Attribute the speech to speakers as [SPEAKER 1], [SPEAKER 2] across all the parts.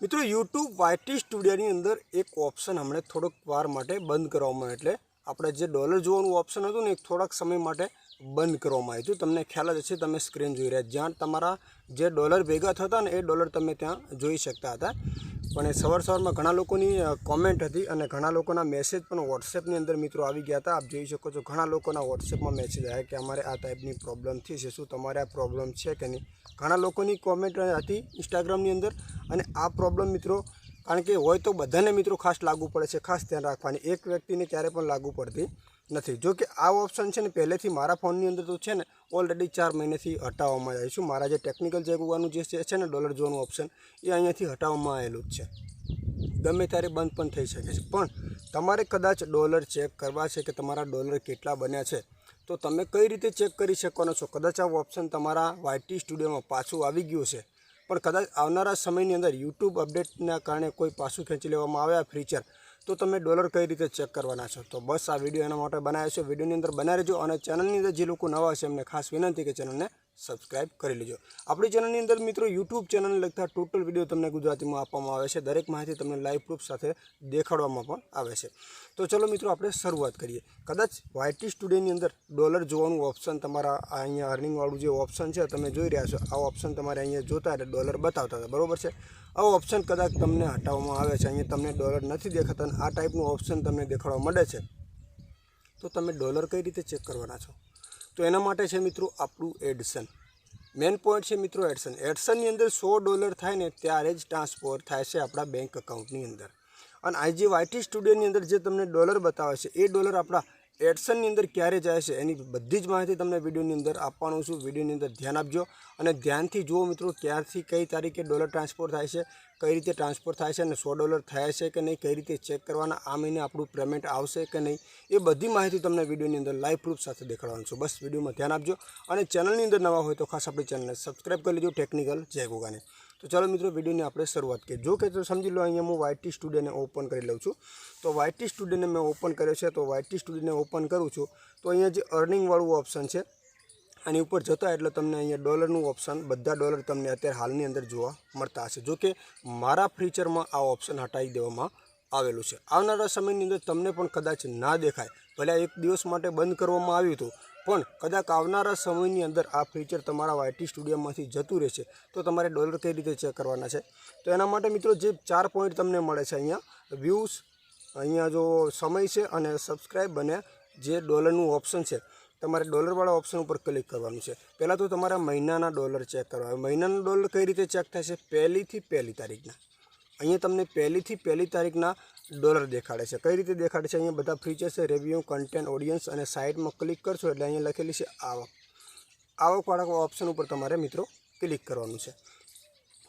[SPEAKER 1] મિત્રો YouTube YT સ્ટુડિયોની અંદર એક ઓપ્શન હમણાં થોડોક વાર માટે બંધ કરવામાં એટલે આપણે જે ડોલર જોવાનું ઓપ્શન હતું ને એક થોડાક સમય માટે બંધ કરવામાં આવ્યું હતું. તમને ખ્યાલ જ હશે, તમે સ્ક્રીન જોઈ રહ્યા જ્યાં તમારા જે ડોલર ભેગા થતા ને એ ડોલર તમે ત્યાં જોઈ શકતા હતા. પણ એ સવાર સવારમાં ઘણા લોકોની કોમેન્ટ હતી અને ઘણા લોકોના મેસેજ પણ વોટ્સએપની અંદર મિત્રો આવી ગયા હતા. આપ જોઈ શકો છો, ઘણા લોકોના વોટ્સએપમાં મેસેજ આવ્યા કે અમારે આ ટાઈપની પ્રોબ્લેમ થઈ છે, શું તમારે આ પ્રોબ્લેમ છે કે નહીં? ઘણા લોકોની કોમેન્ટ હતી ઇન્સ્ટાગ્રામની અંદર અને આ પ્રોબ્લેમ મિત્રો, કારણ કે હોય તો બધાને મિત્રો ખાસ લાગુ પડે છે, ખાસ ધ્યાન રાખવાની. એક વ્યક્તિને ક્યારે પણ લાગુ પડતી નથી. જો કે આ ઓપ્શન છે ને પહેલેથી મારા ફોનની અંદર તો છે ને ઓલરેડી ચાર મહિનેથી હટાવવામાં આવ્યું છું. મારા જે ટેકનિકલ જે હોવાનું જે છે ને ડોલર જોવાનું ઓપ્શન એ અહીંયાથી હટાવવામાં આવેલું જ છે. ગમે ત્યારે બંધ પણ થઈ શકે છે. પણ તમારે કદાચ ડોલર ચેક કરવા છે કે તમારા ડોલર કેટલા બન્યા છે, તો તમે કઈ રીતે ચેક કરી શકવાનો છો? કદાચ આ ઓપ્શન તમારા વાયટી સ્ટુડિયોમાં પાછું આવી ગયું છે પણ કદાચ આવનારા સમયની અંદર યુટ્યુબ અપડેટના કારણે કોઈ પાછું ખેંચી લેવામાં આવે આ ફીચર તો તમે ડોલર કઈ રીતે ચેક કરવાના છો? તો બસ આ વીડિયો એના માટે બનાવ્યો છે. વિડીયોની અંદર બનાવી રહેજો અને ચેનલની અંદર જે લોકો નવા છે એમને ખાસ વિનંતી કે ચેનલને સબસ્ક્રાઇબ કરી લેજો. આપણી ચેનલની અંદર મિત્રો યુટ્યુબ ચેનલને લગતા ટોટલ વીડિયો તમને ગુજરાતીમાં આપવામાં આવે છે. દરેક માહિતી તમને લાઈવ પ્રૂફ સાથે દેખાડવામાં પણ આવે છે. તો ચલો મિત્રો આપણે શરૂઆત કરીએ. કદાચ વાયટી સ્ટુડિયોની અંદર ડોલર જોવાનું ઓપ્શન તમારા અહીંયા અર્નિંગવાળું જે ઓપ્શન છે, તમે જોઈ રહ્યા છો. આ ઓપ્શન તમારે અહીંયા જોતા એટલે ડોલર બતાવતા હતા. બરોબર છે? આ ઓપ્શન કદાચ તમને હટાવવામાં આવે છે. અહીંયા તમને ડોલર નથી દેખાતા આ ટાઈપનું ઓપ્શન તમને દેખાડવા મળે છે. તો તમે ડોલર કઈ રીતે ચેક કરવાના છો? તો એના માટે છે મિત્રો આપણું એડસન મેન પોઈન્ટ છે મિત્રો એડસન એડસનની અંદર સો ડોલર થાય ને ત્યારે જ ટ્રાન્સફર થાય છે આપણા બેંક અકાઉન્ટની અંદર. અને આજે વાયટી સ્ટુડિયોની અંદર જે તમને ડોલર બતાવે છે, એ ડોલર આપણા એડસનની અંદર ક્યારે જાય છે એની બધી જ માહિતી તમને વિડીયોની અંદર આપવાનું છું. વિડીયોની અંદર ધ્યાન આપજો અને ધ્યાનથી જુઓ મિત્રો ક્યારથી કઈ તારીખે ડોલર ટ્રાન્સફર થાય છે, કઈ રીતે ટ્રાન્સફર થાય છે અને સો ડોલર થયા છે કે નહીં, કઈ રીતે ચેક કરવાના, આ મહિને આપણું પેમેન્ટ આવશે કે નહીં, એ બધી માહિતી તમને વિડીયોની અંદર લાઈવ પ્રૂફ સાથે દેખાડવાનું છું. બસ વિડીયોમાં ધ્યાન આપજો અને ચેનલની અંદર નવા હોય તો ખાસ આપણી ચેનલને સબસ્ક્રાઈબ કરી લેજો. ટેકનિકલ જય ગોગાને. તો ચાલો મિત્રો વિડીયોની આપણે શરૂઆત કરીએ. જો કે તો સમજી લો અહીંયા હું વાયટી સ્ટુડિયોને ઓપન કરી લઉં છું. તો વાયટી સ્ટુડિયોને મેં ઓપન કર્યો છે. તો વાયટી સ્ટુડિયોને ઓપન કરું છું. તો અહીંયા જે અર્નિંગવાળું ઓપ્શન છે, આની ઉપર જતા એટલે તમને અહીંયા ડોલરનું ઓપ્શન બધા ડોલર તમને અત્યારે હાલની અંદર જોવા મળતા હશે. જો કે મારા ફ્યુચરમાં આ ઓપ્શન હટાવી દેવામાં આવેલું છે. આવનારા સમયની અંદર તમને પણ કદાચ ના દેખાય. ભલે એક દિવસ માટે બંધ કરવામાં આવ્યું હતું પણ કદાચ આવનારા સમયની અંદર આ ફીચર તમારા વાયટી સ્ટુડિયોમાંથી જતું રહેશે. તો તમારે ડોલર કઈ રીતે ચેક કરવાના છે? તો એના માટે મિત્રો જે ચાર પોઈન્ટ તમને મળે છે અહીંયા વ્યૂઝ અહીંયા જો સમય છે અને સબસ્ક્રાઈબ અને જે ડોલરનું ઓપ્શન છે, તમારે ડોલરવાળા ઓપ્શન ઉપર ક્લિક કરવાનું છે. પહેલાં તો તમારા મહિનાના ડોલર ચેક કરવા. મહિનાના ડોલર કઈ રીતે ચેક છે પહેલીથી પહેલી તારીખના. અહીંયા તમને પહેલીથી પહેલી તારીખના ડોલર દેખાડે છે. કઈ રીતે દેખાડે છે? અહીંયા બધા ફીચર્સ છે રેવ્યુ કન્ટેન્ટ ઓડિયન્સ અને સાઇટમાં ક્લિક કરશો એટલે અહીંયા લખેલી છે આવક. આવકવાળા ઓપ્શન ઉપર તમારે મિત્રો ક્લિક કરવાનું છે.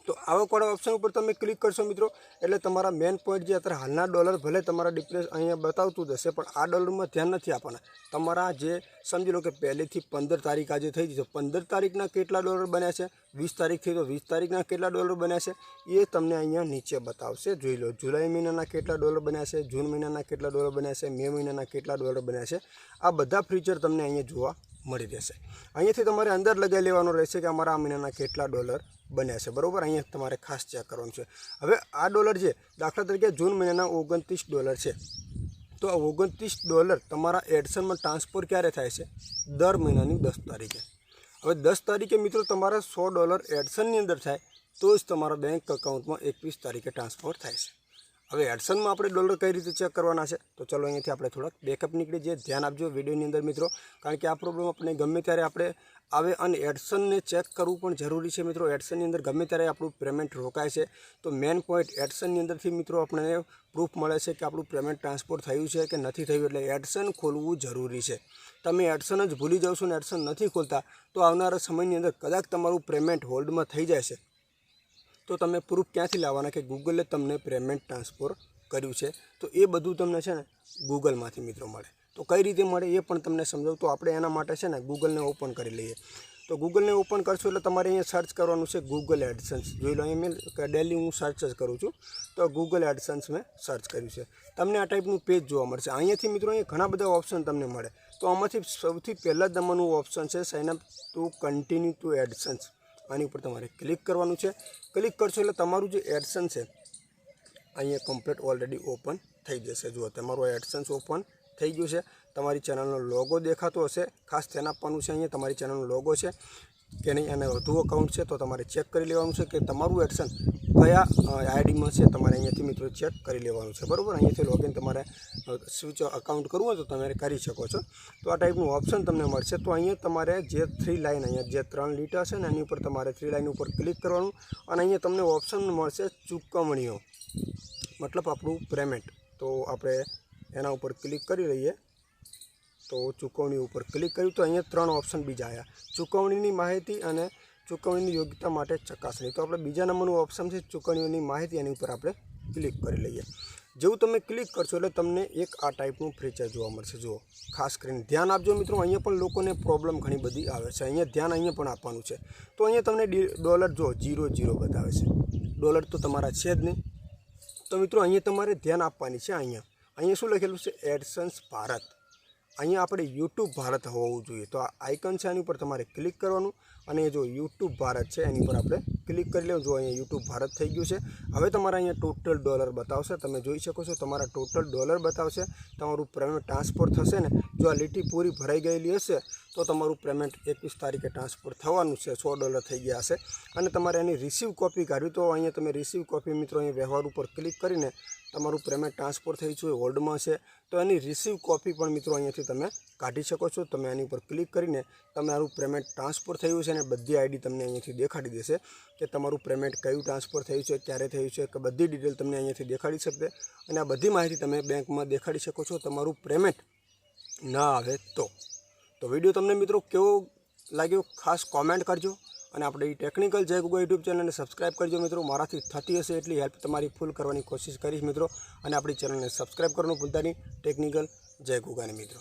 [SPEAKER 1] તો આવકવાળા ઓપ્શન ઉપર તમે ક્લિક કરશો મિત્રો, એટલે તમારા મેન પોઈન્ટ જે અત્યારે હાલના ડોલર ભલે તમારા ડિપ્રેસ અહીંયા બતાવતું જશે પણ આ ડોલરમાં ધ્યાન નથી આપવાના. તમારા જે સમજી લો કે પહેલેથી પંદર તારીખ આજે થઈ ગઈ છે પંદર તારીખના કેટલા ડોલર બન્યા છે? વીસ તારીખથી તો વીસ તારીખના કેટલા ડોલર બન્યા છે? એ તમને અહીંયા નીચે બતાવશે, જોઈ લો. જુલાઈ મહિનાના કેટલા ડોલર બન્યા છે? જૂન મહિનાના કેટલા ડોલર બન્યા છે? મે મહિનાના કેટલા ડોલર બન્યા છે? આ બધા ફીચર તમને અહીંયા જોવા મળી રહેશે. અહીંયાથી તમારે અંદર લગાવી લેવાનો રહેશે કે અમારા આ મહિનાના કેટલા ડોલર બન્યા છે. બરાબર? અહીંયા તમારે ખાસ ચેક કરવાનું છે. હવે આ ડોલર છે, દાખલા તરીકે જૂન મહિનાના ઓગણત્રીસ ડોલર છે. તો આ ઓગણત્રીસ ડોલર તમારા એડસનમાં ટ્રાન્સફર ક્યારે થાય છે? દર મહિનાની દસ તારીખે. હવે દસ તારીખે મિત્રો તમારા સો ડોલર એડસનની અંદર થાય, તો જ તમારા બેંક અકાઉન્ટમાં એકવીસ તારીખે ટ્રાન્સફર થાય છે. હવે એડસનમાં આપણે ડોલર કઈ રીતે ચેક કરવાના છે? તો ચલો અહીંયાથી આપણે થોડાક બેકઅપ નીકળી જઈએ ધ્યાન આપજો વિડીયોની અંદર મિત્રો. કારણ કે આ પ્રોબ્લેમ આપણે ગમે ત્યારે આપણે આવે અને એડસનને ચેક કરવું પણ જરૂરી છે મિત્રો. એડસનની અંદર ગમે ત્યારે આપણું પેમેન્ટ રોકાય છે. તો મેન પોઈન્ટ એડસનની અંદરથી મિત્રો આપણને પ્રૂફ મળે છે કે આપણું પેમેન્ટ ટ્રાન્સફર થયું છે કે નથી થયું એટલે એડસન ખોલવું જરૂરી છે. તમે એડસન જ ભૂલી જાઓ છો ને એડસન નથી ખોલતા, તો આવનારા સમયની અંદર કદાચ તમારું પેમેન્ટ હોલ્ડમાં થઈ જાય છે. તો તમે પ્રૂફ ક્યાંથી લાવવાના કે ગૂગલે તમને પેમેન્ટ ટ્રાન્સફર કર્યું છે? તો એ બધું તમને છે ને ગૂગલમાંથી મિત્રો મળે. તો કઈ રીતે મળે એ પણ તમને સમજાવું. તો આપણે એના માટે છે ને ગૂગલને ઓપન કરી લઈએ. તો ગૂગલને ઓપન કરશો એટલે તમારે અહીંયા સર્ચ કરવાનું છે ગૂગલ એડસન્સ જોઈ લો અહીં મેં ડેલી હું સર્ચ જ કરું છું. તો ગૂગલ એડસન્સ મેં સર્ચ કર્યું છે. તમને આ ટાઈપનું પેજ જોવા મળશે. અહીંયાથી મિત્રો અહીંયા ઘણા બધા ઓપ્શન તમને મળે. તો આમાંથી સૌથી પહેલાં નંબરનું ઓપ્શન છે sign up to continue to AdSense આની ઉપર તમારે ક્લિક કરવાનું છે. ક્લિક કરશો એટલે તમારું જે એડસન છે, અહીંયા કમ્પ્લીટ ઓલરેડી ઓપન થઈ જશે. જુઓ, તમારું એડસન્સ ઓપન થઈ ગયું છે. તમારી ચેનલનો લોગો દેખાતો હશે. ખાસ ધ્યાન આપવાનું છે અહીંયા, તમારી ચેનલનો લોગો છે કે નહીં, અને વધુ અકાઉન્ટ છે તો તમારે ચેક કરી લેવાનું છે કે તમારું એડસન કયા આઈડીમાં છે, તમારે અહીંયાથી મિત્રો ચેક કરી લેવાનું છે, બરાબર? અહીંયાથી લોગિન તમારે સ્વિચ અકાઉન્ટ કરવું હોય તો તમે કરી શકો છો. તો આ ટાઈપનું ઓપ્શન તમને મળશે. તો અહીંયા તમારે જે થ્રી લાઇન અહીંયા જે ત્રણ લીટર છે ને, એની ઉપર તમારે થ્રી લાઇન ઉપર ક્લિક કરવાનું અને અહીંયા તમને ઓપ્શન મળશે ચૂકવણીઓ. મતલબ આપણું પેમેન્ટ તો આપણે એના ઉપર ક્લિક કરી લઈએ. તો ચૂકવણી ઉપર ક્લિક કર્યું તો અહીંયા ત્રણ ઓપ્શન બીજા આવ્યા ચૂકવણીની માહિતી અને ચૂકવણીની યોગ્યતા માટે ચકાસણી. તો આપણે બીજા નંબરનું ઓપ્શન છે ચૂકવણીઓની માહિતી એની ઉપર આપણે ક્લિક કરી લઈએ. જેવું તમે ક્લિક કરશો એટલે તમને એક આ ટાઈપનું ફીચર જોવા મળશે. જુઓ, ખાસ કરીને ધ્યાન આપજો મિત્રો, અહીંયા પણ લોકોને પ્રોબ્લેમ ઘણી બધી આવે છે. અહીંયા ધ્યાન અહીંયા પણ આપવાનું છે. તો અહીંયા તમને ડોલર જો જીરો જીરો બતાવે છે. ડોલર તો તમારા છે જ નહીં. તો મિત્રો, અહીંયા તમારે ધ્યાન આપવાની છે અહીંયા. અહીંયા શું લખેલું છે? એડસન્સ ભારત. અહીંયા આપણે યુટ્યુબ ભારત હોવું જોઈએ. તો આ આઇકન છે એની ઉપર તમારે ક્લિક કરવાનું. અને જો યુટ્યુબ ભારત છે, એની પર આપણે ક્લિક કરી લેવું. જો અહીંયા યુટ્યુબ ભારત થઈ ગયું છે, હવે તમારે અહીંયા ટોટલ ડોલર બતાવશે. તમે જોઈ શકો છો, તમારા ટોટલ ડોલર બતાવશે. તમારું પેમેન્ટ ટ્રાન્સફર થશે ને, જો આ લીટી પૂરી ભરાઈ ગયેલી હશે, તો તમારું પેમેન્ટ એકવીસ તારીખે ટ્રાન્સફર થવાનું છે. સો ડોલર થઈ ગયા હશે. અને તમારે એની રિસીવ કોપી કાઢવી, તો અહીંયા તમે રિસીવ કોપી મિત્રો અહીંયા વ્યવહાર ઉપર ક્લિક કરીને તમારું પેમેન્ટ ટ્રાન્સફર થઈ છે હોલ્ડમાં છે તો એની રિસીવ કોપી પણ મિત્રો અહીંયાથી તમે કાઢી શકો છો. તમે આની ઉપર ક્લિક કરીને તમારું પેમેન્ટ ટ્રાન્સફર થયું છે અને બધી આઈડી તમને અહીંયાથી દેખાડી દેશે કે તમારું પેમેન્ટ કયું ટ્રાન્સફર થયું છે, ક્યારે થયું છે, કે બધી ડિટેલ તમને અહીંયાથી દેખાડી શકશે. અને આ બધી માહિતી તમે બેંકમાં દેખાડી શકો છો. તમારું પેમેન્ટ ના આવે તો. તો વીડિયો તમને મિત્રો કેવો લાગ્યો ખાસ કોમેન્ટ કરજો. અને આપણે ટેકનિકલ જય ગુગા યુટ્યુબ ચેનલને સબસ્ક્રાઇબ કરજો મિત્રો. મારાથી થતી હશે એટલી હેલ્પ તમારી ફૂલ કરવાની કોશિશ કરીશ મિત્રો. અને આપણી ચેનલને સબસ્ક્રાઇબ કરવાનું ભૂલતા નહીં. ટેકનિકલ જય ગુગાને મિત્રો.